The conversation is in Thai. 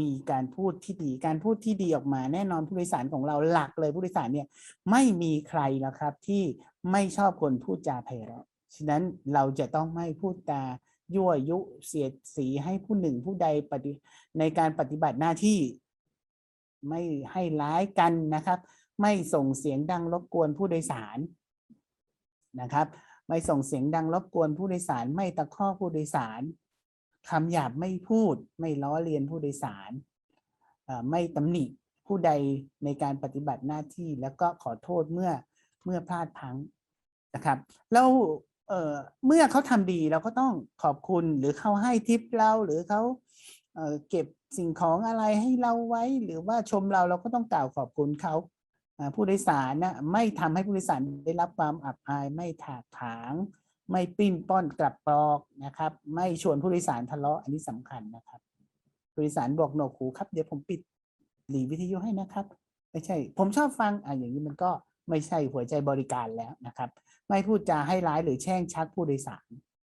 มีการพูดที่ดีการพูดที่ดีออกมา แน่นอนผู้โดยสารของเราหลักเลยผู้โดยสารเนี่ยไม่มีใครแล้วครับที่ไม่ชอบคนพูดจาไพเราะฉะนั้นเราจะต้องไม่พูดจายั่วยุเสียดสีให้ผู้หนึ่งผู้ใดปฏิในการปฏิบัติหน้าที่ไม่ให้ร้ายกันนะครับ ไม่ส่งเสียงดังรบกวนผู้โดยสารนะครับ ไม่ส่งเสียงดังรบกวนผู้โดยสาร ไม่ตะคอกผู้โดยสาร คำหยาบไม่พูด ไม่ล้อเลียนผู้โดยสาร ไม่ตำหนิผู้ใดในการปฏิบัติหน้าที่แล้วก็ขอโทษเมื่อเมื่อพลาดพังนะครับแล้วเเมื่อเขาทำดีเราก็ต้องขอบคุณหรือเขาให้ทิปเราหรือเขาเเก็บสิ่งของอะไรให้เราไว้ หรือว่าชมเราเราก็ต้องกล่าวขอบคุณเขาอ่าผู้โดยสารนะไม่ทำให้ผู้โดยสารได้รับความอับอายไม่ถากถาง ไม่ปิ้นป้อนกลับปลอกนะครับ ไม่ชวนผู้โดยสารทะเลาะอันนี้สำคัญนะครับผู้โดยสารบอกโหนวกหูครับเดี๋ยวผมปิดหลีวิทยุให้นะครับ ไม่ใช่ ผมชอบฟังอะอย่างนี้มันก็ไม่ใช่หัวใจบริการแล้วนะครับ ไม่พูดจาให้ร้ายหรือแช่งชักผู้โดยสาร